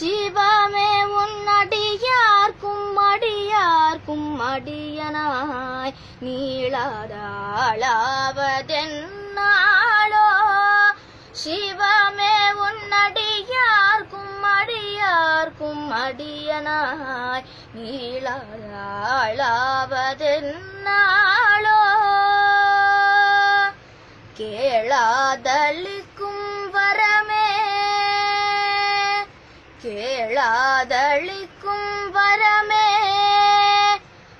சிவமே உன் அடியார்க்கும் அடியார்க்கும் அடியனாய். நீளாதாளாவதென்னாளோ சிவமே உன் அடியார்க்கும் அடியார்க்கும் அடியனாய். நீளாதாளாவதென்னாளோ கேளாதளிக்கும் வரமே.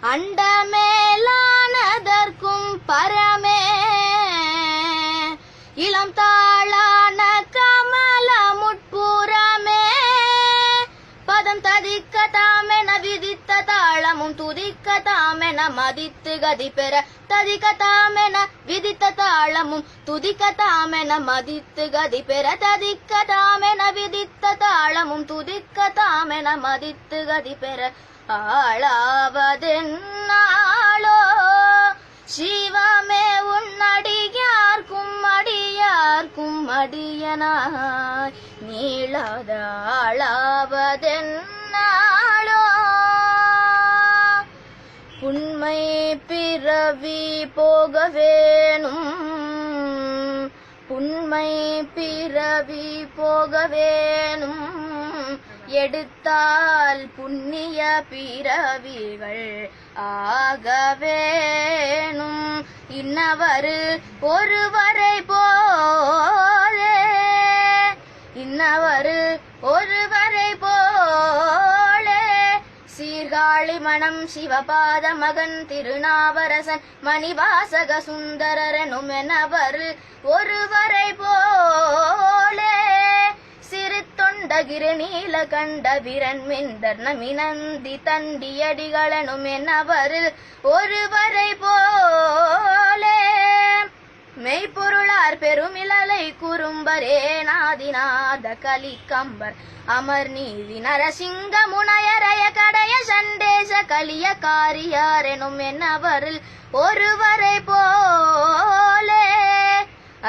அண்டமேலானதற்கும் பரமே. இளம் தாளான தாளமும் துதிக்க தாமென மதித்து கதி பெற ததிக்க தாமென விதித்த தாளமும் துதிக்க தாமென மதித்து கதி பெற ததிக்க தாமென விதித்த தாளமும் துதிக்க தாமென மதித்து கதி பெற. ஆளாவதென்னாளோ சிவமே உன்னடியார்க்கும் அடியார்க்கும் அடியனாய். நீளாத ஆளாவதென்னாளோ போக வேணும் புண்மை பிறவி போக வேணும் எடுத்தால் புண்ணிய பிறவிகள் ஆக வேணும் இன்னவரு ஒருவரை போ காளி மணம் சிவபாத மகன் திருநாவரசன் மணிவாசக சுந்தரனும் எனவர் ஒருவரை போலே சிறு நீல கண்ட விரன் மிந்தர் நமினந்தி தண்டியடிகளனும் எனவர் ஒருவரை போ குறும்பரே நாதிநாத கலிக்கம்பர். அமர் நீதி நரசிங்க முனையரைய கடைய சண்டேச கலிய காரியாரெனும் என்னவரில் ஒருவரை போலே.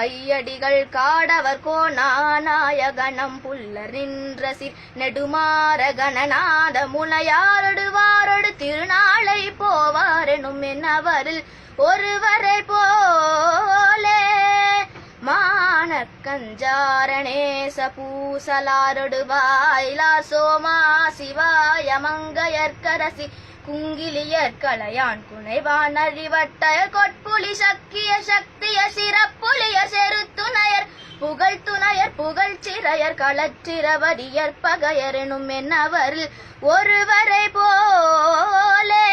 ஐயடிகள் காடவர் கோணாநாயகணம் புல்லர் நின்ற சிற் நெடுமாற கணநாத முனையாரொடு வாரொடு திருநாளை போவாரெனும் என்னவரில் ஒருவரை போலே. மானக்கஞ்சாரணேச பூசலாரொடுவாயிலா சோமா சிவாய மங்கையர்க்கரசி. குங்கிலியர் களையான் குனைவான் அறிவட்டய கொட்புலி சக்கிய சக்திய சிறப்புலிய செருத்துணையர். புகழ் துணையர் புகழ் சிறையர் களச்சிரவரியர் பகையரெனும் என்னவரில் ஒருவரை போலே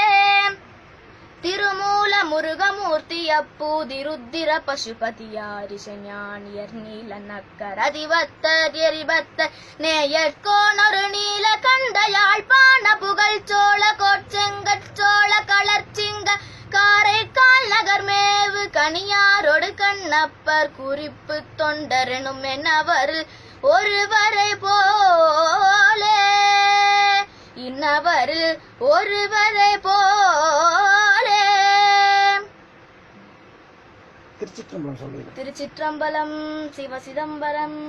திருமூல முருகமூர்த்தி அப்பூதிருத்திர பசுபதியாரிசஞானியர் நீல நக்கர் அதிபத்தர் எரிபத்தர் நேயற்கோணொரு நீல கண்ட யாழ்ப்பாண புகழ் சோழ கோட்செங்கற் சோழ களர்ச்சிங்க காரைக்கால் நகர் மேவு கனியாரோடு கண்ணப்பர் குறிப்பு தொண்டரனும் என்னவர் ஒருவரை போலே. இன்னவர் ஒருவரை போ திருச்சிற்றம்பலம் சொல்லுங்க. திருச்சிற்றம்பலம் சிவ சிதம்பரம்.